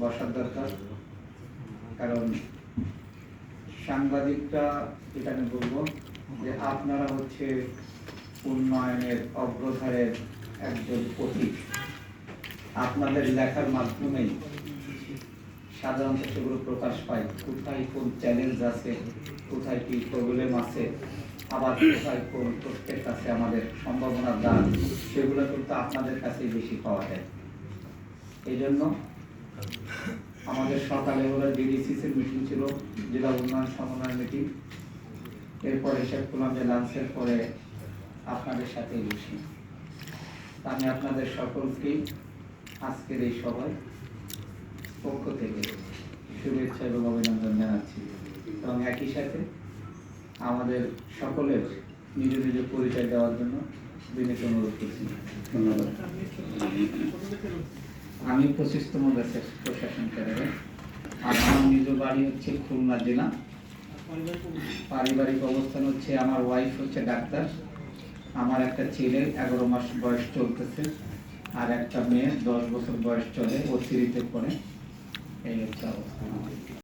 বসার দরকার। কারণ সাংবাদিকটা এটা আমি বলব যে আপনারা হচ্ছে উন্নয়নের অগ্রধারের একজন প্রতীক আপনাদের লেখার মাধ্যমেই সাধারণত সেগুলো প্রকাশ পায়। কোথায় কোন চ্যালেঞ্জ আছে, কোথায় কি প্রবলেম আছে, আবার কোথায় কোন প্রত্যেক কাছে আমাদের সম্ভাবনার দান সেগুলো কিন্তু আপনাদের কাছেই বেশি পাওয়া যায়। এই জন্য আমাদের সকালে হলো ডিডিসিসির মিটিং ছিল, জেলা উন্নয়ন সমন্বয় মিটিং এরপর হিসাব করলাম যে লাঞ্চের পরে আপনাদের সাথে বসি আমি আপনাদের সকলকেই আজকের এই সভায় পক্ষ থেকে শুভেচ্ছা এবং অভিনন্দন জানাচ্ছি। এবং একই সাথে আমাদের সকলের নিজ নিজ পরিচয় দেওয়ার জন্য বিনীত অনুরোধ করছি। ধন্যবাদ। আমি পঁচিশতম ব্যাচের প্রশাসন ক্যাডারে আর আমার নিজ বাড়ি হচ্ছে খুলনা জেলা। পারিবারিক অবস্থান হচ্ছে, আমার ওয়াইফ হচ্ছে ডাক্তার। আমার একটা ছেলে, এগারো মাস বয়স চলতেছে। আর একটা মেয়ে, দশ বছর বয়স চলে, ও সিরিজে পড়ে। এই হচ্ছে অবস্থা।